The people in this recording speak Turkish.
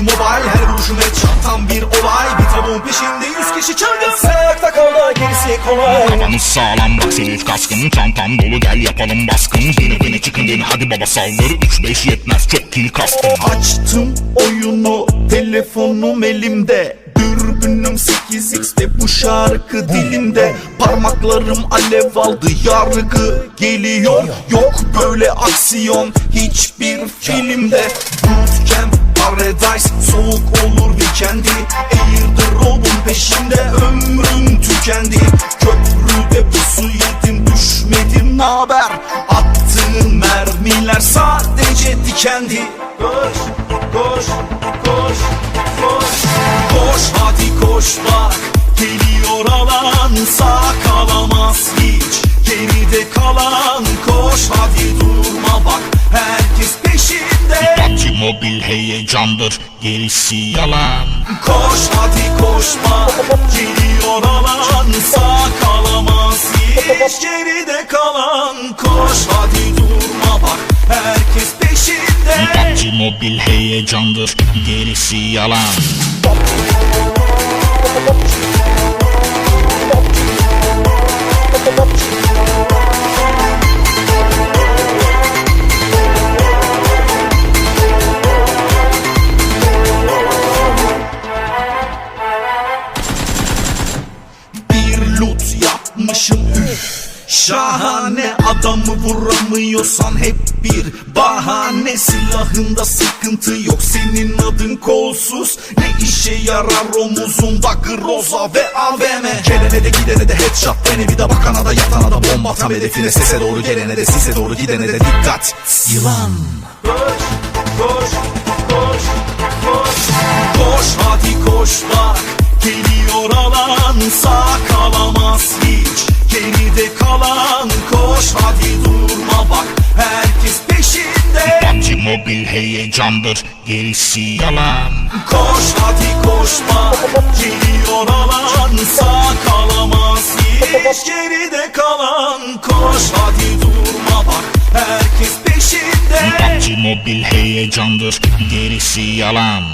T-Mobile her vuruşun headshot tam bir olay. Bir tavuğun peşinde yüz kişi çılgın Sen ayakta kal da gerisi kolay. Kafanız sağlam bak senin kaskın. Çantam dolu gel yapalım baskın. Yine beni çıkın deni hadi baba saldır. 3-5 yetmez çok kill kastım. Açtım oyunu telefonum elimde. Dürbünüm 8x ve bu şarkı dilimde Parmaklarım alev aldı yargı geliyor. Yok böyle aksiyon hiçbir filmde. Bootcamp paradise soğuk olur weekendi Airdrop'un peşinde ömrüm tükendi. Köprüde pusu yedim düşmedim naber? Attığın mermiler sadece dikendi Koş, koş, koş, koş. Koş hadi koş bak Geliyor alan sağ kalamaz hiç. Geride kalan koş hadi durma bak Herkes peşinde. PUBG mobil heyecandır gerisi yalan. Koş hadi koşma Geliyor alan sağ kalamaz hiç. Geride kalan koş hadi durma bak Herkes peşinde. PUBG mobil heyecandır gerisi yalan yapmışım üf Şahane adamı vuramıyorsan hep bir bahane. Silahında sıkıntı yok senin adın kolsuz. Ne işe yarar omuzunda groza ve AVM Gelene de gidene de headshot dene bir de bakana da yatana da bomba. Tam hedefine sese doğru gelene de sise doğru gidene de dikkat. Yılan. Koş koş koş koş. Koş hadi koş bak. Geliyor alan hiç Kalan koş hadi durma bak. Herkes peşinde. PUBG mobil heyecandır. Gerisi yalan. Koş hadi koşma. Geliyor alan. Sağ kalamaz. Hiç Geride kalan. Koş hadi durma bak. Herkes peşinde. PUBG mobil heyecandır. Gerisi yalan